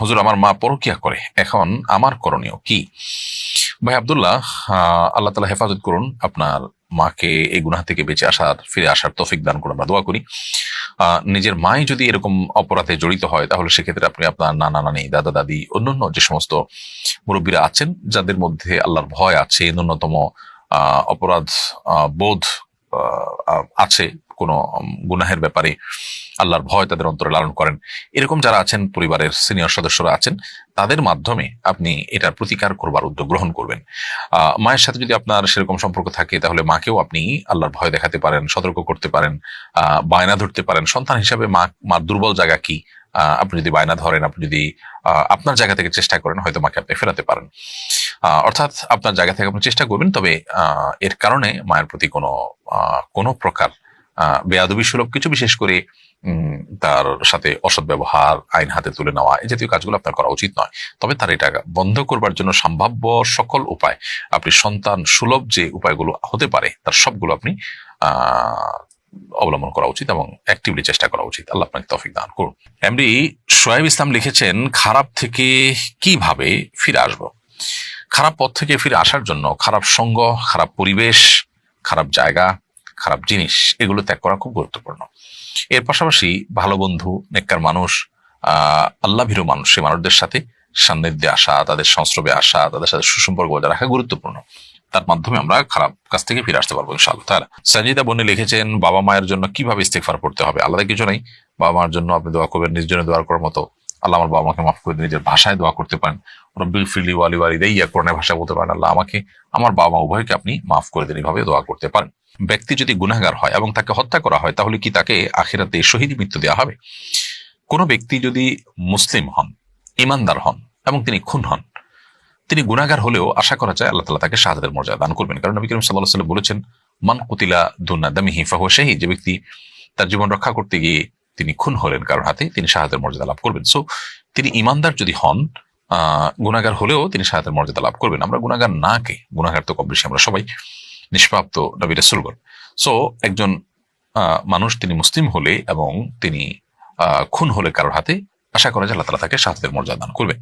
হুজুর, আমার মা পরকিয়া করে। এখন আমার করণীয় কি? ভাই আব্দুল্লাহ আল্লাহ তালা হেফাজত করুন, আপনার মাকে এই গুনাহ থেকে বেঁচে আসার, ফিরে আসার তফিক দান করুন, আমরা দোয়া করি। নিজের মাই যদি এরকম অপরাধে জড়িত হয়, তাহলে সেক্ষেত্রে আপনি আপনার নানা, নানি, দাদা, দাদি, অন্যান্য যে সমস্ত মুরব্বীরা আছেন, যাদের মধ্যে আল্লাহর ভয় আছে, ন্যূনতম অপরাধ বোধ আছে কোনো গুনাহের ব্যাপারে আল্লাহর ভয় তাদের অন্তরে লালন করেন। এরকম যারা আছেন, পরিবারের সিনিয়র সদস্যরা আছেন, তাদের মাধ্যমে আপনি এটার প্রতিকার করবার উদ্যোগ গ্রহণ করবেন। মায়ের সাথে যদি আপনার সেরকম সম্পর্ক থাকে, তাহলে মাকেও আপনি আল্লাহর ভয় দেখাতে পারেন, সতর্ক করতে পারেন বায়না ধরতে পারেন। সন্তান হিসাবে মা, মার দুর্বল জায়গা কি? আপনি যদি বায়না ধরেন, আপনি যদি আপনার জায়গা থেকে চেষ্টা করেন, হয়তো মাকে আপনি ফেরাতে পারেন। অর্থাৎ আপনার জায়গা থেকে আপনি চেষ্টা করবেন, তবে এর কারণে মায়ের প্রতি কোনো কোনো প্রকার বেয়াদবি সুলভ কিছু, বিশেষ করে তার সাথে অসৎ ব্যবহার, আইন হাতে তুলে নেওয়া, এই জাতীয় কাজগুলো আপনার করা উচিত নয়। তবে তার এটা বন্ধ করবার জন্য সম্ভাব্য সকল উপায়, আপনি সন্তান সুলভ যে উপায়গুলো হতে পারে, তার সবগুলো আপনি অবলম্বন করা উচিত এবং অ্যাক্টিভলি চেষ্টা করা উচিত। আল্লাহ আপনাকে তৌফিক দান করুন। এমডি সোয়েব ইসলাম লিখেছেন, খারাপ থেকে কীভাবে ফিরে আসব? খারাপ পথ থেকে ফিরে আসার জন্য খারাপ সঙ্গ, খারাপ পরিবেশ, খারাপ জায়গা খারাপ জিনিস, এগুলো ত্যাগ করা খুব গুরুত্বপূর্ণ। এর পাশাপাশি ভালো বন্ধু, নেককার মানুষ আহ আল্লাহ ভীরু মানুষ, সেই মানুষদের সাথে সান্নিধ্যে আসা, তাদের সংস্রবে আসা, তাদের সাথে সুসম্পর্ক বজায় রাখা গুরুত্বপূর্ণ। তার মাধ্যমে আমরা খারাপ কাজ থেকে ফিরে আসতে পারব, ইনশাআল্লাহ। তারা সঞ্জিদা বন্নি লিখেছেন, বাবা মায়ের জন্য কীভাবে ইস্তেকফার পড়তে হবে? আলাদা কিছু নেই। বাবা মার জন্য আপনি দোয়া করবেন নিজের জন্য দোয়া করার মতো। আল্লাহ আমার বাবা মাকে মাফ করে নিজের ভাষায় দোয়া করতে পারেন। রব্বি ফিলি ওয়ালি ওয়ালি দেইয়া কোরআনের ভাষা বলতে পারেন, আল্লাহ আমাকে, আমার বাবা মা উভয়কে আপনি মাফ করে দিন এইভাবে দোয়া করতে পারেন। ব্যক্তি যদি গুনাহগার হয় এবং তাকে হত্যা করা হয়, তাহলে কি তাকে আখিরাতে শহীদ মৃত্যু দেওয়া হবে? কোনো ব্যক্তি যদি মুসলিম হন, ইমানদার হন এবং তিনি খুন হন, তিনি গুনাগার হলেও আশা করা যায় আল্লাহ তালা তাকে শাহাদের মর্যাদা দান করবেন। কারণ নবী করিম সাল্লাহ সাল্লাম বলেছেন, মান কুতিলা দুন্না দামিহি ফাহুয়া শাহী যে ব্যক্তি তার জীবন রক্ষা করতে গিয়ে তিনি খুন হলেন কারোর হাতে, তিনি শাহাদের মর্যাদা লাভ করবেন। সো তিনি ইমানদার যদি হন, আহ গুনাগার হলেও তিনি শাহাদের মর্যাদা লাভ করবেন। আমরা গুনাগার না কে? গুনাগার তো কম বেশি আমরা সবাই। নিষ্প্রাপ্ত নবী রাসুলগণ। সো একজন মানুষ তিনি মুসলিম হলে এবং তিনি খুন হলে কারোর হাতে আশা করা যায় আল্লাহ তালা তাকে শাহাদের মর্যাদা দান করবেন।